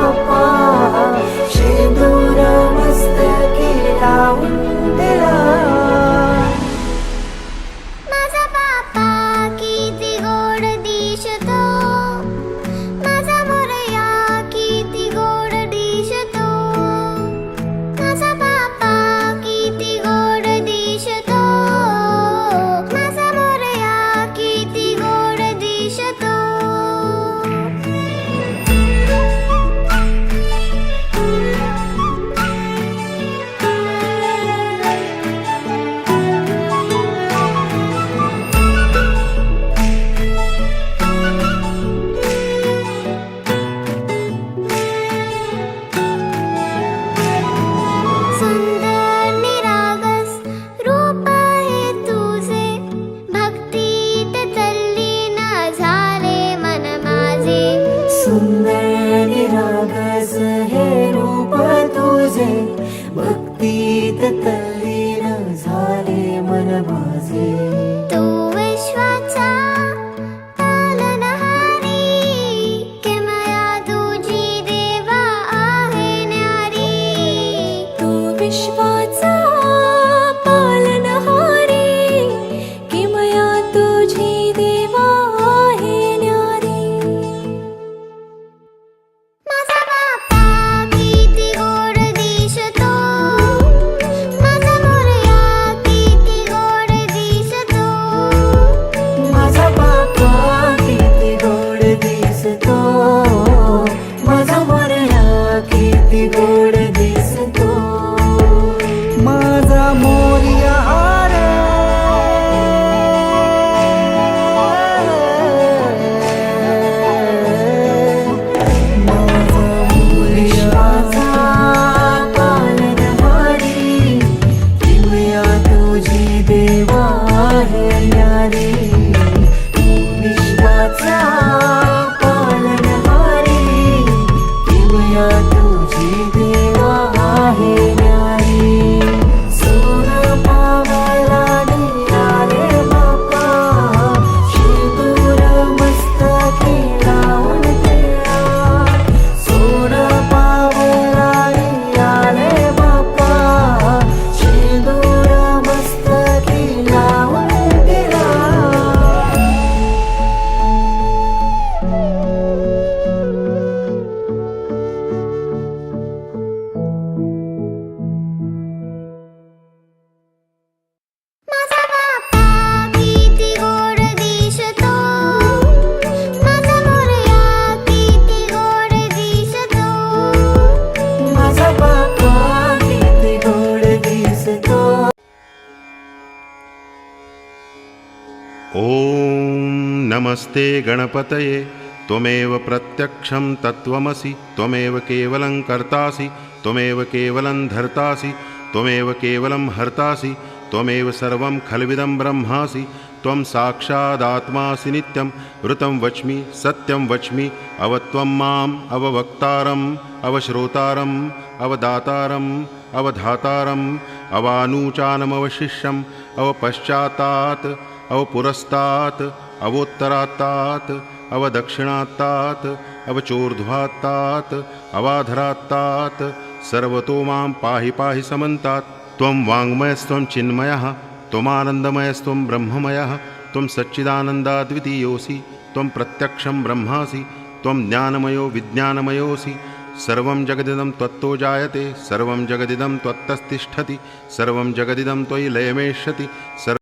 Help. दिसतो. माझा मोरया किती गोड दिसतो. माझा मोरया विश्वाचा पालनहारी किमया तुझी देवा आहे ॐ नमस्ते गणपतये, त्वमेव प्रत्यक्षं तत्त्वमसि, त्वमेव केवलं कर्तासि, त्वमेव केवलं धर्तासि, त्वमेव केवलं हर्तासि, त्वमेव सर्वं खल्विदं ब्रह्मासि, त्वं साक्षादात्मासि नित्यं, वृतं वच्मि, सत्यं वच्मि, अवत्वं माम्, अववक्तारम्, अवश्रोतारम्, अवदातारम्, अवधातारम्, अवानूचानमवशिष्यम्, अवपश्चात्तात् अवपुरस्तात्, अवोत्तरात्तात्, अवदक्षिणात्तात्, अवचोर्ध्वात्तात्, अवाधरात्तात्, सर्वतो माँ पाहि पाहि समन्तात्। त्वं वाङ्मयस्त्वं चिन्मयः त्वमानन्दमयस्त्वं ब्रह्ममयः, त्वं सच्चिदानन्दाद्वितीयोऽसि, त्वं प्रत्यक्षं ब्रह्मासि, त्वं ज्ञानमयो विज्ञानमयोऽसि। सर्वं जगदिदं त्वत्तो जायते, सर्वं जगदिदं त्वत्तस्तिष्ठति, सर्वं जगदिदं त्वयि लयमेष्यति